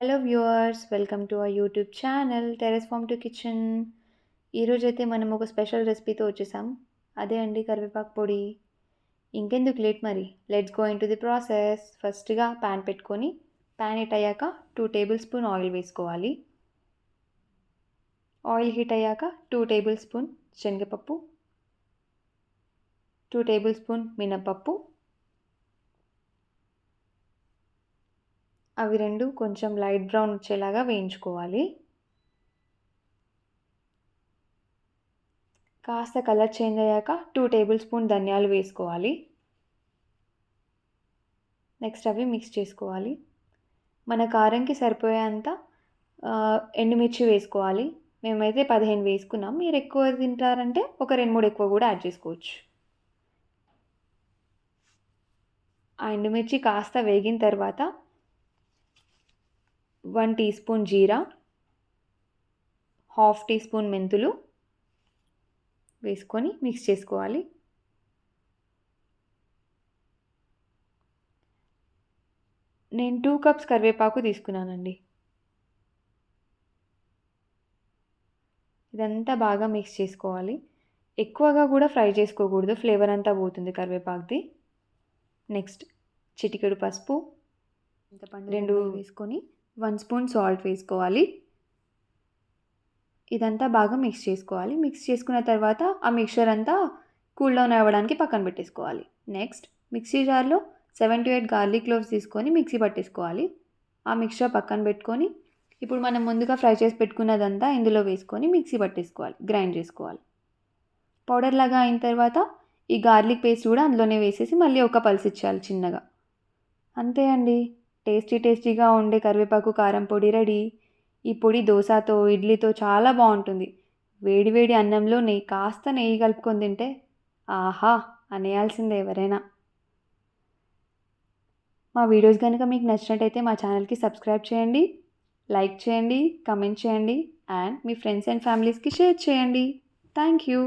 Hello viewers welcome to our YouTube channel terrace farm to kitchen ఈరోజైతే మనం ఒక special రెసిపీతో వచ్చేసాం. అదే అండి కరివేపాకు పొడి. ఇంకెందుకు లేట్ మరి? Let's go into the process ఫస్ట్గా ప్యాన్ పెట్టుకొని ప్యాన్ హీట్ అయ్యాక టూ టేబుల్ స్పూన్ ఆయిల్ వేసుకోవాలి. ఆయిల్ హీట్ అయ్యాక టూ టేబుల్ స్పూన్ శనగపప్పు టూ టేబుల్ స్పూన్ మినపప్పు అవి రెండు కొంచెం లైట్ బ్రౌన్ వచ్చేలాగా వేయించుకోవాలి. కాస్త కలర్ చేంజ్ అయ్యాక టూ టేబుల్ స్పూన్ ధనియాలు వేసుకోవాలి. నెక్స్ట్ అవి మిక్స్ చేసుకోవాలి. మన కారంకి సరిపోయేంత ఎండుమిర్చి వేసుకోవాలి. మేమైతే పదిహేను వేసుకున్నాం. మీరు ఎక్కువ తింటారంటే ఒక రెండు మూడు ఎక్కువ కూడా యాడ్ చేసుకోవచ్చు. ఆ ఎండుమిర్చి కాస్త వేగిన తర్వాత వన్ టీ స్పూన్ జీరా హాఫ్ టీ స్పూన్ మెంతులు వేసుకొని మిక్స్ చేసుకోవాలి. నేను టూ కప్స్ కరివేపాకు తీసుకున్నానండి. ఇదంతా బాగా మిక్స్ చేసుకోవాలి. ఎక్కువగా కూడా ఫ్రై చేసుకోకూడదు ఫ్లేవర్ అంతా పోతుంది కరివేపాకుది. నెక్స్ట్ చిటికెడు పసుపు రెండు వేసుకొని వన్ స్పూన్ సాల్ట్ వేసుకోవాలి. ఇదంతా బాగా మిక్స్ చేసుకోవాలి. మిక్స్ చేసుకున్న తర్వాత ఆ మిక్చర్ అంతా కూల్ డౌన్ అవ్వడానికి పక్కన పెట్టేసుకోవాలి. నెక్స్ట్ మిక్సీ జార్లో seven two eight garlic cloves తీసుకొని మిక్సీ పట్టేసుకోవాలి. ఆ మిక్చర్ పక్కన పెట్టుకొని ఇప్పుడు మనం ముందుగా ఫ్రై చేసి పెట్టుకున్నదంతా ఇందులో వేసుకొని మిక్సీ పట్టేసుకోవాలి. గ్రైండ్ చేసుకోవాలి. పౌడర్ లాగా అయిన తర్వాత ఈ గార్లిక్ పేస్ట్ కూడా అందులోనే వేసేసి మళ్ళీ ఒక పల్స్ ఇచ్చేయాలి చిన్నగా. అంతే అండి. టేస్టీ టేస్టీగా ఉండే కరివేపాకు కారం పొడి రెడీ. ఈ పొడి దోశతో ఇడ్లీతో చాలా బాగుంటుంది. వేడి వేడి అన్నంలో నెయ్యి కాస్త నెయ్యి కలుపుకొని తింటే ఆహా! అనేయాల్సిందే ఎవరైనా. మా వీడియోస్ కనుక మీకు నచ్చినట్టయితే మా ఛానల్కి సబ్స్క్రైబ్ చేయండి లైక్ చేయండి కమెంట్ చేయండి అండ్ మీ ఫ్రెండ్స్ అండ్ ఫ్యామిలీస్కి షేర్ చేయండి. Thank you